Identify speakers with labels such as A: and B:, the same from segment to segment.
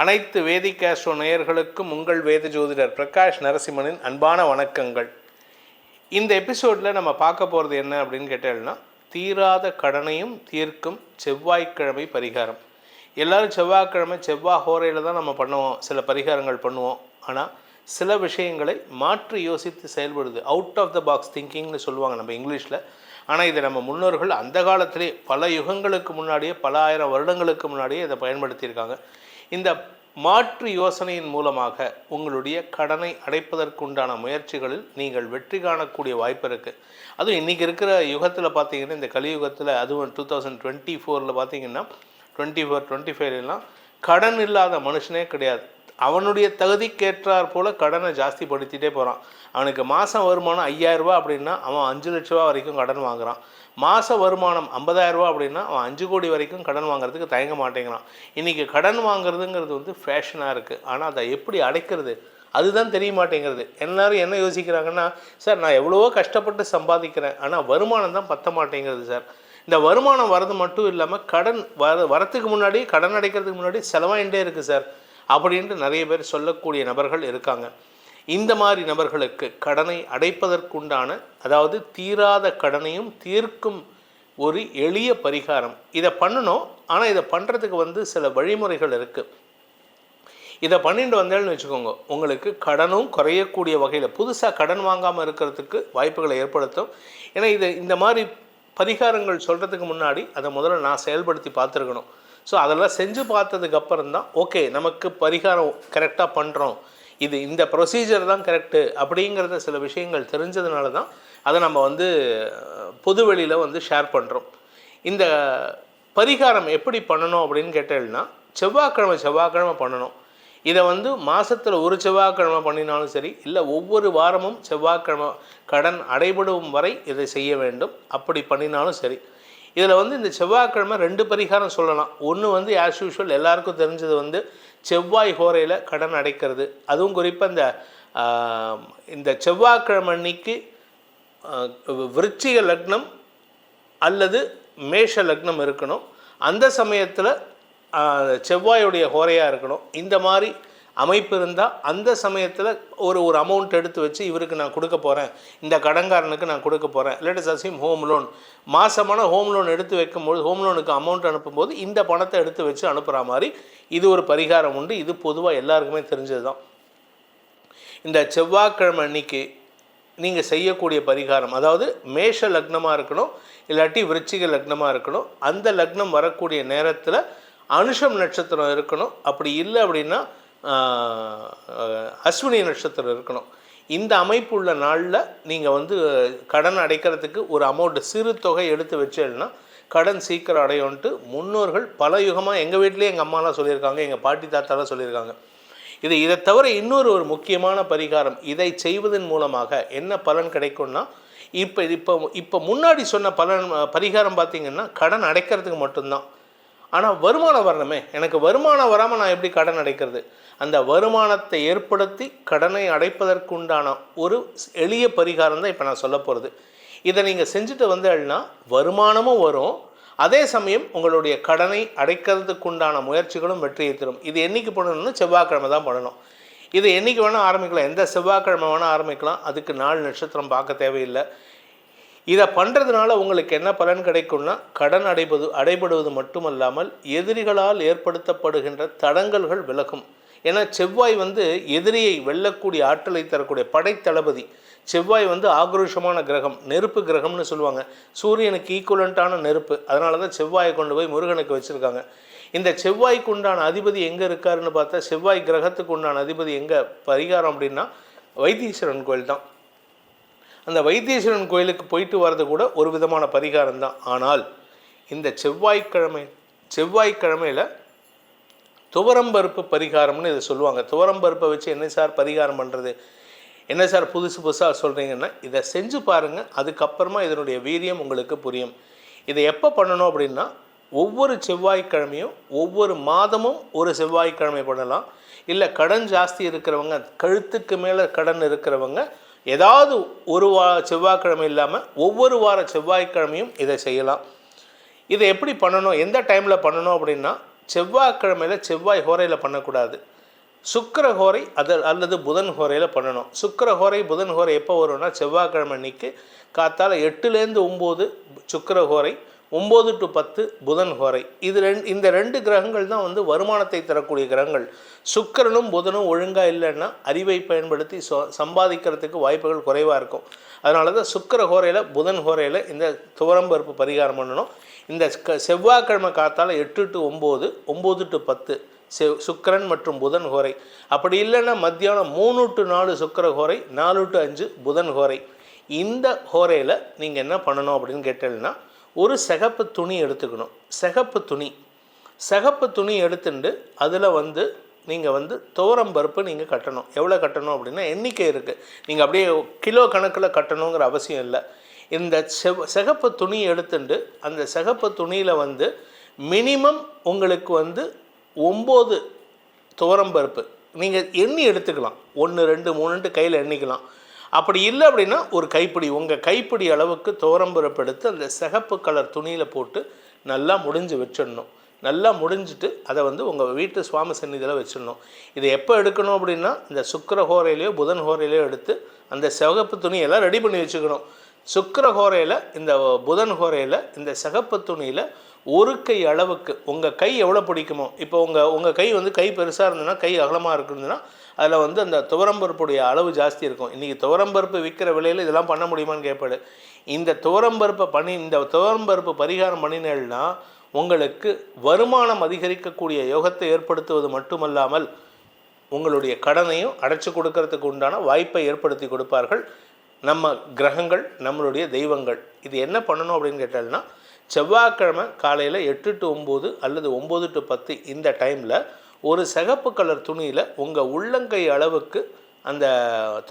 A: அனைத்து வேதிகாஸ்ட்ரோ நேயர்களுக்கும் உங்கள் வேத ஜோதிடர் பிரகாஷ் நரசிம்மனின் அன்பான வணக்கங்கள். இந்த எபிசோடில் நம்ம பார்க்க போகிறது என்ன அப்படின்னு கேட்டேன்னா தீராத கடனையும் தீர்க்கும் செவ்வாய்க்கிழமை பரிகாரம். எல்லாரும் செவ்வாய்க்கிழமை செவ்வாய் ஹோரையில் தான் நம்ம பண்ணுவோம் சில பரிகாரங்கள் பண்ணுவோம். ஆனால் சில விஷயங்களை மாற்றி யோசித்து செயல்படுது. அவுட் ஆஃப் த பாக்ஸ் திங்கிங்னு சொல்லுவாங்க நம்ம இங்கிலீஷில். ஆனால் இதை நம்ம முன்னோர்கள் அந்த காலத்திலே பல யுகங்களுக்கு முன்னாடியே பல ஆயிரம் வருடங்களுக்கு முன்னாடியே இதை பயன்படுத்தியிருக்காங்க. இந்த மாற்று யோசனையின் மூலமாக உங்களுடைய கடனை அடைப்பதற்குண்டான முயற்சிகளில் நீங்கள் வெற்றி காணக்கூடிய வாய்ப்பு இருக்குது அதுவும் இன்றைக்கி இருக்கிற யுகத்தில் பார்த்தீங்கன்னா இந்த கலியுகத்தில் அதுவும் டூ தௌசண்ட் டுவெண்ட்டி ஃபோரில் பார்த்தீங்கன்னா டுவெண்ட்டி ஃபோர் டுவெண்ட்டி ஃபைவ்லாம் கடன் இல்லாத மனுஷனே கிடையாது. அவனுடைய தகுதிக்கேற்றாற் போல் கடனை ஜாஸ்தி போகிறான் அவனுக்கு மாதம் வருமானம் ஐயாயிரரூபா அப்படின்னா அவன் அஞ்சு லட்ச ரூபா வரைக்கும் கடன் வாங்குறான். மாத வருமானம் ஐம்பதாயிரரூபா அப்படின்னா அவன் அஞ்சு கோடி வரைக்கும் கடன் வாங்குறதுக்கு தயங்க மாட்டேங்கிறான். இன்றைக்கி கடன் வாங்குறதுங்கிறது வந்து ஃபேஷனாக இருக்குது ஆனால் அதை எப்படி அடைக்கிறது? அதுதான் தெரிய மாட்டேங்கிறது. எல்லோரும் என்ன யோசிக்கிறாங்கன்னா சார் நான் எவ்வளவோ கஷ்டப்பட்டு சம்பாதிக்கிறேன். ஆனால் வருமானம் தான் பத்த மாட்டேங்கிறது சார். இந்த வருமானம் வரது மட்டும் இல்லாமல் கடன் வர வரத்துக்கு முன்னாடி கடன் அடைக்கிறதுக்கு முன்னாடி செலவாகிட்டே இருக்குது சார். அப்படின்ட்டு நிறைய பேர் சொல்லக்கூடிய நபர்கள் இருக்காங்க. இந்த மாதிரி நபர்களுக்கு கடனை அடைப்பதற்குண்டான அதாவது தீராத கடனையும் தீர்க்கும் ஒரு எளிய பரிகாரம். இதை பண்ணணும். ஆனால் இதை பண்ணுறதுக்கு வந்து சில வழிமுறைகள் இருக்குது இதை பண்ணிட்டு வந்தேன்னு வச்சுக்கோங்க. உங்களுக்கு கடனும் குறையக்கூடிய வகையில் புதுசாக கடன் வாங்காமல் இருக்கிறதுக்கு வாய்ப்புகளை ஏற்படுத்தும். ஏன்னா இதை இந்த மாதிரி பரிகாரங்கள் சொல்கிறதுக்கு முன்னாடி அதை முதல்ல நான் செயல்படுத்தி பார்த்துருக்கணும். ஸோ அதெல்லாம் செஞ்சு பார்த்ததுக்கப்புறம் தான் ஓகே நமக்கு பரிகாரம் கரெக்டாக பண்ணுறோம் இது இந்த ப்ரொசீஜர் தான் கரெக்டு அப்படிங்கிறத சில விஷயங்கள் தெரிஞ்சதுனால தான் அதை நம்ம வந்து பொதுவெளியில் வந்து ஷேர் பண்ணுறோம் இந்த பரிகாரம் எப்படி பண்ணணும் அப்படின்னு கேட்டேன்னா செவ்வாய்க்கிழமை செவ்வாய்க்கிழமை பண்ணணும். இதை வந்து மாதத்தில் ஒரு செவ்வாய்க்கிழமை பண்ணினாலும் சரி இல்லை ஒவ்வொரு வாரமும் செவ்வாய்க்கிழமை கடன் அடைபடும் வரை இதை செய்ய வேண்டும். அப்படி பண்ணினாலும் சரி. இதில் வந்து இந்த செவ்வாய்க்கிழமை ரெண்டு பரிகாரம் சொல்லலாம். ஒன்று வந்து ஆஸ் யூஷுவல் எல்லாருக்கும் தெரிஞ்சது வந்து செவ்வாய் ஹோரையில் கடன் அடைக்கிறது. அதுவும் குறிப்பாக இந்த இந்த செவ்வாய்க்கிழமை அன்னைக்கு விருச்சிக லக்னம் அல்லது மேஷ லக்னம் இருக்கணும். அந்த சமயத்தில் செவ்வாயுடைய ஹோரையாக இருக்கணும். இந்த மாதிரி அமைப்பு இருந்தால் அந்த சமயத்தில் ஒரு ஒரு அமௌண்ட் எடுத்து வச்சு இவருக்கு நான் கொடுக்க போகிறேன் இந்த கடன்காரனுக்கு நான் கொடுக்க போகிறேன் லேட்டஸ் அசிம் ஹோம் லோன் மாதமான ஹோம் லோன் எடுத்து வைக்கும்போது ஹோம் லோனுக்கு அமௌண்ட் அனுப்பும்போது இந்த பணத்தை எடுத்து வச்சு அனுப்புகிற மாதிரி இது ஒரு பரிகாரம் உண்டு. இது பொதுவாக எல்லாருக்குமே தெரிஞ்சது தான் இந்த செவ்வாய்க்கிழமை அன்னைக்கு நீங்கள் செய்யக்கூடிய பரிகாரம் அதாவது மேஷ லக்னமாக இருக்கணும் இல்லாட்டி விருச்சிக லக்னமாக இருக்கணும் அந்த லக்னம் வரக்கூடிய நேரத்தில் அனுஷம் நட்சத்திரம் இருக்கணும். அப்படி இல்லை அப்படின்னா அஸ்வினி நட்சத்திரம் இருக்கணும். இந்த அமைப்பு உள்ள நாளில் நீங்கள் வந்து கடன் அடைக்கிறதுக்கு ஒரு அமௌண்ட் சிறு தொகை எடுத்து வச்சேன்னா கடன் சீக்கிரம் அடையும்ன்ட்டு முன்னோர்கள் பல யுகமாக எங்கள் வீட்லேயே எங்கள் அம்மாலாம் சொல்லியிருக்காங்க எங்கள் பாட்டி தாத்தாலாம் சொல்லியிருக்காங்க. இது இதை தவிர இன்னொரு ஒரு முக்கியமான பரிகாரம் இதை செய்வதன் மூலமாக என்ன பலன் கிடைக்கும்னா இப்போ இப்போ இப்போ முன்னாடி சொன்ன பலன் பரிகாரம் பார்த்திங்கன்னா கடன் அடைக்கிறதுக்கு மட்டும்தான். ஆனால் வருமானம் வரணுமே. எனக்கு வருமானம் வராமல் நான் எப்படி கடன் அடைக்கிறது? அந்த வருமானத்தை ஏற்படுத்தி கடனை அடைப்பதற்குண்டான ஒரு எளிய பரிகாரம் தான் இப்போ நான் சொல்ல போகிறது இதை நீங்கள் செஞ்சுட்டு வந்தேன்னா வருமானமும் வரும். அதே சமயம் உங்களுடைய கடனை அடைக்கிறதுக்குண்டான முயற்சிகளும் வெற்றியை தரும். இது என்றைக்கு பண்ணணும்னா செவ்வாய்க்கிழமை தான் பண்ணணும். இது என்றைக்கு வேணால் ஆரம்பிக்கலாம். எந்த செவ்வாய்க்கிழமை வேணால் ஆரம்பிக்கலாம். அதுக்கு நாலு நட்சத்திரம் பார்க்க தேவையில்லை. இதை பண்ணுறதுனால உங்களுக்கு என்ன பலன் கிடைக்கும்னா கடன் அடைபது அடைபடுவது மட்டுமல்லாமல் எதிரிகளால் ஏற்படுத்தப்படுகின்ற தடங்கல்கள் விலகும். ஏன்னா செவ்வாய் வந்து எதிரியை வெல்லக்கூடிய ஆற்றலை தரக்கூடிய படைத்தளபதி. செவ்வாய் வந்து ஆக்ரோஷமான கிரகம் நெருப்பு கிரகம்னு சொல்லுவாங்க. சூரியனுக்கு ஈக்குவலண்ட்டான நெருப்பு. அதனால தான் செவ்வாயை கொண்டு போய் முருகனுக்கு வச்சுருக்காங்க. இந்த செவ்வாய்க்கு உண்டான அதிபதி எங்கே இருக்காருன்னு பார்த்தா செவ்வாய் கிரகத்துக்கு உண்டான அதிபதி எங்கே? பரிகாரம் அப்படின்னா வைத்தீஸ்வரன் கோயில் தான் அந்த வைத்தீஸ்வரன் கோயிலுக்கு போயிட்டு வர்றது கூட ஒரு விதமான பரிகாரம் தான் ஆனால் இந்த செவ்வாய்க்கிழமை செவ்வாய்க்கிழமையில் துவரம்பருப்பு பரிகாரம்னு இதை சொல்லுவாங்க. துவரம்பருப்பை வச்சு என்ன சார் பரிகாரம் பண்ணுறது என்ன சார் புதுசு புதுசாக சொல்கிறீங்கன்னா இதை செஞ்சு பாருங்கள் அதுக்கப்புறமா இதனுடைய வீரியம் உங்களுக்கு புரியும். இதை எப்போ பண்ணணும் அப்படின்னா ஒவ்வொரு செவ்வாய்க்கிழமையும் ஒவ்வொரு மாதமும் ஒரு செவ்வாய்க்கிழமை பண்ணலாம். இல்லை கடன் ஜாஸ்தி இருக்கிறவங்க கழுத்துக்கு மேலே கடன் இருக்கிறவங்க ஏதாவது ஒரு வா செவ்வாய்க்கிழமை இல்லாமல் ஒவ்வொரு வார செவ்வாய்க்கிழமையும் இதை செய்யலாம். இதை எப்படி பண்ணணும்? எந்த டைமில் பண்ணணும் அப்படின்னா செவ்வாய்க்கிழமையில் செவ்வாய் ஹோரையில் பண்ணக்கூடாது. சுக்கர ஹோரை அது அல்லது புதன் ஹோரையில் பண்ணணும். சுக்கிர ஹோரை புதன் ஹோரை எப்போ வரும்னா செவ்வாய்க்கிழமை அன்னைக்கு காத்தால் எட்டுலேருந்து ஒம்பது சுக்கிர ஹோரை ஒம்பது டு பத்து புதன் ஹோரை இது ரெண்டு இந்த ரெண்டு கிரகங்கள் தான் வந்து வருமானத்தை தரக்கூடிய கிரகங்கள். சுக்கிரனும் புதனும் ஒழுங்காக இல்லைன்னா அறிவை பயன்படுத்தி சொ சம்பாதிக்கிறதுக்கு வாய்ப்புகள் குறைவாக இருக்கும். அதனால தான் சுக்கர ஹோரையில் புதன் ஹோரையில் இந்த துவரம்பருப்பு பரிகாரம் பண்ணணும். இந்த க- செவ்வாய்க்கிழமை காத்தால் எட்டு டு ஒம்பது ஒம்பது டு பத்து செவ் சுக்கிரன் மற்றும் புதன் ஹோரை அப்படி இல்லைன்னா மத்தியானம் மூணு டு நாலு சுக்கர ஹோரை நாலு டு அஞ்சு புதன் ஹோரை இந்த ஹோரையில் நீங்கள் என்ன பண்ணணும் அப்படின்னு கேட்டீங்கன்னா ஒரு சிகப்பு துணி எடுத்துக்கணும். சிகப்பு துணி. சிகப்பு துணி எடுத்துட்டு அதில் வந்து நீங்கள் வந்து துவரம் பருப்பு நீங்கள் கட்டணும். எவ்வளோ கட்டணும் அப்படின்னா எண்ணிக்கை இருக்குது நீங்கள் அப்படியே கிலோ கணக்கில் கட்டணுங்கிற அவசியம் இல்லை. இந்த செவ் சிகப்பு துணி எடுத்துட்டு அந்த சிகப்பு துணியில் வந்து மினிமம் உங்களுக்கு வந்து ஒம்பது துவரம் பருப்பு. நீங்கள் எண்ணி எடுத்துக்கலாம். ஒன்று ரெண்டு மூணுன்ட்டு கையில் எண்ணிக்கலாம். அப்படி இல்லை அப்படின்னா ஒரு கைப்பிடி உங்கள் கைப்பிடி அளவுக்கு துவரம்பருப்பு எடுத்து அந்த சிகப்பு கலர் துணியில் போட்டு நல்லா முடிஞ்சு வச்சிடணும். நல்லா முடிஞ்சிட்டு அதை வந்து உங்கள் வீட்டு சுவாமி சந்நிதியில் வச்சிடணும். இதை எப்போ எடுக்கணும் அப்படின்னா இந்த சுக்கர ஹோரையிலையோ புதன் ஹோரையிலையோ எடுத்து அந்த சிகப்பு துணியெல்லாம் ரெடி பண்ணி வச்சுக்கணும். சுக்கர ஹோரையில் இந்த புதன் ஹோரையில் இந்த சிகப்பு துணியில் ஒரு கை அளவுக்கு உங்கள் கை எவ்வளோ பிடிக்குமோ இப்போ உங்கள் உங்கள் கை வந்து கை பெருசாக இருந்ததுன்னா கை அகலமாக இருக்குதுன்னா அதில் வந்து அந்த துவரம்பருப்புடைய அளவு ஜாஸ்தி இருக்கும். இன்றைக்கி துவரம்பருப்பு விற்கிற விலையில் இதெல்லாம் பண்ண முடியுமான்னு கேட்பாடு இந்த துவரம்பருப்பை பண்ணி இந்த துவரம்பருப்பு பரிகாரம் பண்ணினேன்னா உங்களுக்கு வருமானம் அதிகரிக்கக்கூடிய யோகத்தை ஏற்படுத்துவது மட்டுமல்லாமல் உங்களுடைய கடனையும் அடைச்சி கொடுக்கறதுக்கு உண்டான வாய்ப்பை ஏற்படுத்தி கொடுப்பார்கள். நம்ம கிரகங்கள் நம்மளுடைய தெய்வங்கள். இது என்ன பண்ணணும் அப்படின்னு கேட்டால்னா செவ்வாய்க்கிழமை காலையில் எட்டு டு ஒம்பது அல்லது ஒம்பது டு பத்து இந்த டைமில் ஒரு சிகப்பு கலர் துணியில் உங்கள் உள்ளங்கை அளவுக்கு அந்த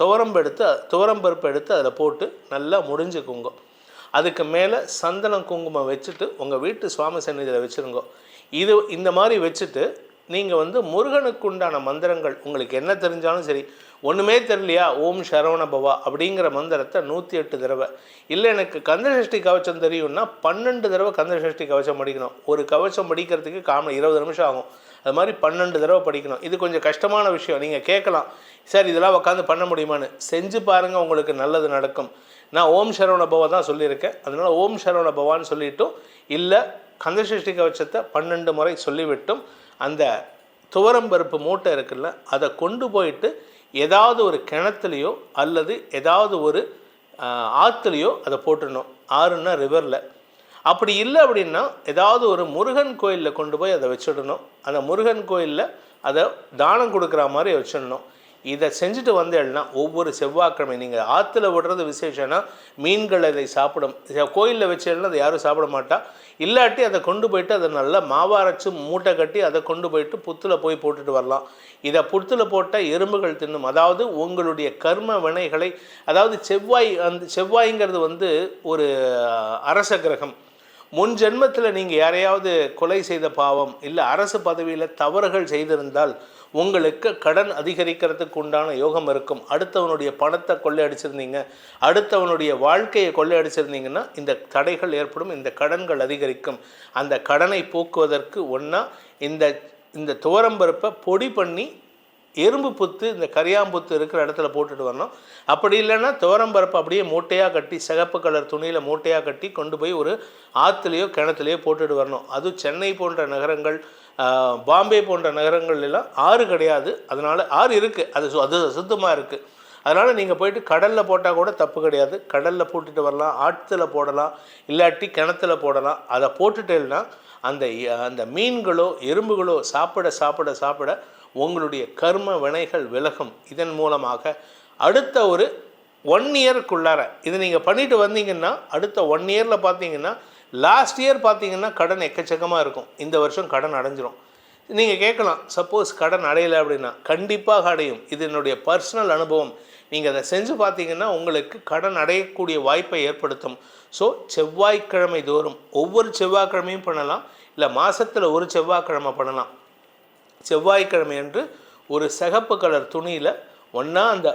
A: துவரம்பு எடுத்து துவரம்பருப்பு எடுத்து அதில் போட்டு நல்லா முடிஞ்சுக்குங்க அதுக்கு மேலே சந்தனம் குங்குமம் வச்சுட்டு உங்கள் வீட்டு சுவாமி சந்நிதியில் வச்சுருங்க. இது இந்த மாதிரி வச்சுட்டு நீங்கள் வந்து முருகனுக்கு உண்டான மந்திரங்கள் உங்களுக்கு என்ன தெரிஞ்சாலும் சரி ஒன்றுமே தெரியலையா? ஓம் சரவண பவா அப்படிங்கிற மந்திரத்தை நூற்றி எட்டு தடவை. இல்லை எனக்கு கந்தசஷ்டி கவச்சம் தெரியும்னா பன்னெண்டு தடவை கந்தசஷ்டி கவச்சம் படிக்கணும். ஒரு கவச்சம் படிக்கிறதுக்கு காம இருபது நிமிஷம் ஆகும். அது மாதிரி பன்னெண்டு தடவை படிக்கணும். இது கொஞ்சம் கஷ்டமான விஷயம். நீங்கள் கேட்கலாம். சார் இதெல்லாம் உட்காந்து பண்ண முடியுமான்னு. செஞ்சு பாருங்கள் உங்களுக்கு நல்லது நடக்கும். நான் ஓம் சரவண பவா தான் சொல்லியிருக்கேன். அதனால் ஓம் சரவண பவான்னு சொல்லிவிட்டும் இல்லை கந்தசஷ்டி கவச்சத்தை பன்னெண்டு முறை சொல்லிவிட்டும். அந்த துவரம்பருப்பு மூட்டை இருக்குல்ல அதை கொண்டு போயிட்டு ஏதாவது ஒரு கிணத்துலையோ அல்லது ஏதாவது ஒரு ஆற்றுலையோ அதை போட்டுடணும். ஆறுன்னா ரிவரில் அப்படி இல்லை அப்படின்னா ஏதாவது ஒரு முருகன் கோயிலில் கொண்டு போய் அதை வச்சிடணும். அந்த முருகன் கோயிலில் அதை தானம் கொடுக்குற மாதிரி வச்சிடணும். இதை செஞ்சுட்டு வந்தேன்னா ஒவ்வொரு செவ்வாய்க்கிழமை நீங்கள் ஆற்றுல விடுறது விசேஷம்னா மீன்கள் அதை சாப்பிடும். கோயிலில் வச்சேன்னா அதை யாரும் சாப்பிட மாட்டா. இல்லாட்டி அதை கொண்டு போயிட்டு அதை நல்லா மாவாரைச்சு மூட்டை கட்டி அதை கொண்டு போயிட்டு புத்தில் போய் போட்டுட்டு வரலாம். இதை புத்தில் போட்டால் எறும்புகள் தின்னும். அதாவது உங்களுடைய கர்ம வினைகளை அதாவது செவ்வாய் அந்த செவ்வாய்ங்கிறது வந்து ஒரு அரச கிரகம். முன் ஜென்மத்தில் நீங்கள் யாரையாவது கொலை செய்த பாவம் இல்லை அரசு பதவியில் தவறுகள் செய்திருந்தால் உங்களுக்கு கடன் அதிகரிக்கிறதுக்கு உண்டான யோகம் இருக்கும். அடுத்தவனுடைய பணத்தை கொள்ளையடிச்சிருந்தீங்க. அடுத்தவனுடைய வாழ்க்கையை கொள்ளையடிச்சிருந்தீங்கன்னா இந்த தடைகள் ஏற்படும் இந்த கடன்கள் அதிகரிக்கும். அந்த கடனை போக்குவதற்கு ஒன்றா இந்த இந்த துவரம்பருப்பை பொடி பண்ணி எறும்பு புத்து இந்த கரியாம்புத்து இருக்கிற இடத்துல போட்டுட்டு வரணும். அப்படி இல்லைன்னா துவரம்பருப்பு அப்படியே மூட்டையாக கட்டி சிகப்பு கலர் துணியில் மூட்டையாக கட்டி கொண்டு போய் ஒரு ஆற்றுலையோ கிணத்துலையோ போட்டுட்டு வரணும். அதுவும் சென்னை போன்ற நகரங்கள் பாம்பே போன்ற நகரங்கள் எல்லாம் ஆறு கிடையாது. அதனால் ஆறு இருக்குது அது சு- அது சுத்தமாக இருக்குது அதனால் நீங்கள் போயிட்டு கடலில் போட்டால் கூட தப்பு கிடையாது. கடலில் போட்டுட்டு வரலாம் ஆற்றுல போடலாம் இல்லாட்டி கிணத்துல போடலாம். அதை போட்டுட்டேன்னா அந்த அந்த மீன்களோ எறும்புகளோ சாப்பிட சாப்பிட சாப்பிட உங்களுடைய கர்ம வினைகள் விலகும். இதன் மூலமாக அடுத்த ஒரு ஒன் இயருக்குள்ளார இதை நீங்கள் பண்ணிட்டு வந்தீங்கன்னா அடுத்த ஒன் இயரில் பார்த்தீங்கன்னா லாஸ்ட் இயர் பார்த்தீங்கன்னா கடன் எக்கச்சக்கமாக இருக்கும். இந்த வருஷம் கடன் அடைஞ்சிரும். நீங்கள் கேட்கலாம் சப்போஸ் கடன் அடையலை அப்படின்னா கண்டிப்பாக அடையும். இது என்னுடைய பர்சனல் அனுபவம். நீங்கள் அதை செஞ்சு பார்த்தீங்கன்னா உங்களுக்கு கடன் அடையக்கூடிய வாய்ப்பை ஏற்படுத்தும். ஸோ செவ்வாய்க்கிழமை தோறும் ஒவ்வொரு செவ்வாய்க்கிழமையும் பண்ணலாம். இல்லை மாதத்தில் ஒரு செவ்வாய்க்கிழமை பண்ணலாம். செவ்வாய்க்கிழமை என்று ஒரு சிகப்பு கலர் துணியில் ஒன்றா அந்த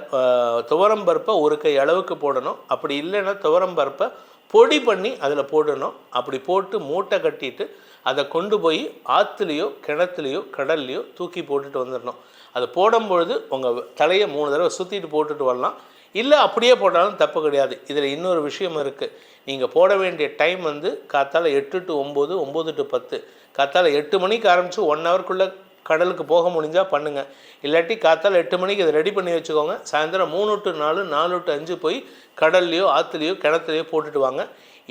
A: துவரம் பருப்பை ஒரு கை அளவுக்கு போடணும். அப்படி இல்லைன்னா துவரம் பருப்பை பொடி பண்ணி அதில் போடணும். அப்படி போட்டு மூட்டை கட்டிட்டு அதை கொண்டு போய் ஆற்றுலையோ கிணத்துலையோ கடல்லையோ தூக்கி போட்டுட்டு வந்துடணும். அதை போடும்பொழுது உங்கள் தலையை மூணு தடவை சுற்றிட்டு போட்டுட்டு வரலாம். இல்லை அப்படியே போட்டாலும் தப்பு கிடையாது. இதில் இன்னொரு விஷயம் இருக்குது நீங்கள் போட வேண்டிய டைம் வந்து காத்தால் எட்டு டு ஒம்பது ஒம்பது டு பத்து. காத்தால் எட்டு மணிக்கு ஆரம்பித்து ஒன் ஹவருக்குள்ளே கடலுக்கு போக முடிஞ்சால் பண்ணுங்கள் இல்லாட்டி காத்தால் எட்டு மணிக்கு இதை ரெடி பண்ணி வச்சுக்கோங்க. சாயந்தரம் மூணு டு நாலு நாலு டு அஞ்சு போய் கடல்லையோ ஆற்றுலையோ கிணத்துலையோ போட்டுட்டு வாங்க.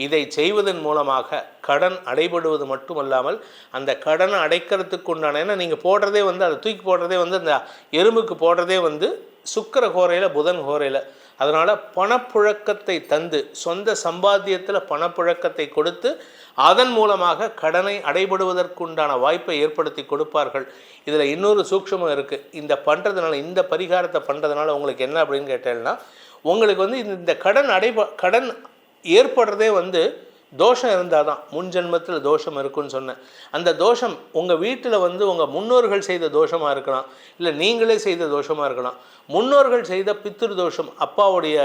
A: இதை செய்வதன் மூலமாக கடன் அடைபடுவது மட்டுமல்லாமல் அந்த கடனை அடைக்கிறதுக்கு உண்டான ஏன்னா நீங்கள் போடுறதே வந்து அதை தூக்கி போடுறதே வந்து அந்த எறும்புக்கு போடுறதே வந்து சுக்கிர கோரையில் புதன் கோரையில். அதனால் பணப்புழக்கத்தை தந்து சொந்த சம்பாத்தியத்தில் பணப்புழக்கத்தை கொடுத்து அதன் மூலமாக கடனை அடைபடுவதற்குண்டான வாய்ப்பை ஏற்படுத்தி கொடுப்பார்கள். இதில் இன்னொரு சூக்ஷமம் இருக்குது இந்த பண்ணுறதுனால இந்த பரிகாரத்தை பண்ணுறதுனால உங்களுக்கு என்ன அப்படின்னு கேட்டேன்னா உங்களுக்கு வந்து இந்த- இந்த கடன் அடைப கடன் ஏற்படுறதே வந்து தோஷம் இருந்தால் தான் முன் ஜென்மத்தில் தோஷம் இருக்குன்னு சொன்னேன். அந்த தோஷம் உங்கள் வீட்டில் வந்து உங்கள் முன்னோர்கள் செய்த தோஷமாக இருக்கலாம். இல்லை நீங்களே செய்த தோஷமாக இருக்கலாம். முன்னோர்கள் செய்த பித்திரு தோஷம் அப்பாவுடைய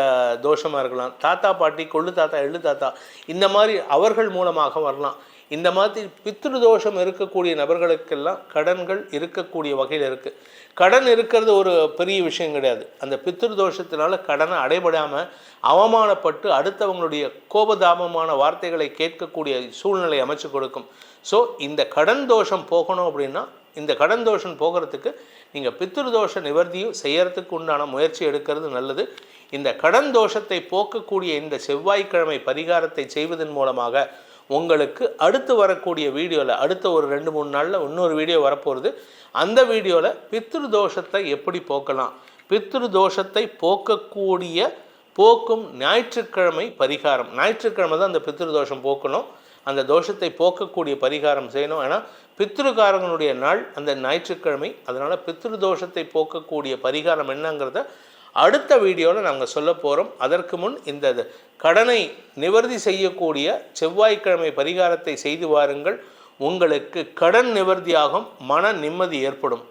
A: தோஷமாக இருக்கலாம். தாத்தா பாட்டி கொள்ளு தாத்தா எள்ளு தாத்தா இந்த மாதிரி அவர்கள் மூலமாக வரலாம். இந்த மாதிரி பித்ரு தோஷம் இருக்கக்கூடிய நபர்களுக்கெல்லாம் கடன்கள் இருக்கக்கூடிய வகையில் இருக்குது கடன் இருக்கிறது ஒரு பெரிய விஷயம் கிடையாது. அந்த பித்ரு தோஷத்தினால கடனை அடைபடாமல் அவமானப்பட்டு அடுத்தவங்களுடைய கோபதாபமான வார்த்தைகளை கேட்கக்கூடிய சூழ்நிலை அமைச்சு கொடுக்கும். ஸோ இந்த கடன் தோஷம் போகணும் அப்படின்னா இந்த கடன் தோஷம் போகிறதுக்கு நீங்கள் பித்ரு தோஷ நிவர்த்தியும் செய்யறதுக்கு உண்டான முயற்சி எடுக்கிறது நல்லது. இந்த கடன் தோஷத்தை போக்கக்கூடிய இந்த செவ்வாய்க்கிழமை பரிகாரத்தை செய்வதன் மூலமாக உங்களுக்கு அடுத்து வரக்கூடிய வீடியோவில் அடுத்த ஒரு ரெண்டு மூணு நாளில் இன்னொரு வீடியோ வரப்போகிறது அந்த வீடியோவில் பித்ரு தோஷத்தை எப்படி போக்கலாம்? பித்ரு தோஷத்தை போக்கக்கூடிய போக்கும் ஞாயிற்றுக்கிழமை பரிகாரம். ஞாயிற்றுக்கிழமை தான் அந்த பித்ரு தோஷம் போக்கணும். அந்த தோஷத்தை போக்கக்கூடிய பரிகாரம் செய்யணும். ஏன்னா பித்ருக்காரங்களுடைய நாள் அந்த ஞாயிற்றுக்கிழமை. அதனால் பித்ரு தோஷத்தை போக்கக்கூடிய பரிகாரம் என்னங்கிறத அடுத்த வீடியோவில் நாங்கள் சொல்ல போகிறோம் அதற்கு முன் இந்த கடனை நிவர்த்தி செய்யக்கூடிய செவ்வாய்க்கிழமை பரிகாரத்தை செய்து வாருங்கள். உங்களுக்கு கடன் நிவர்த்தியாகும் மன நிம்மதி ஏற்படும்.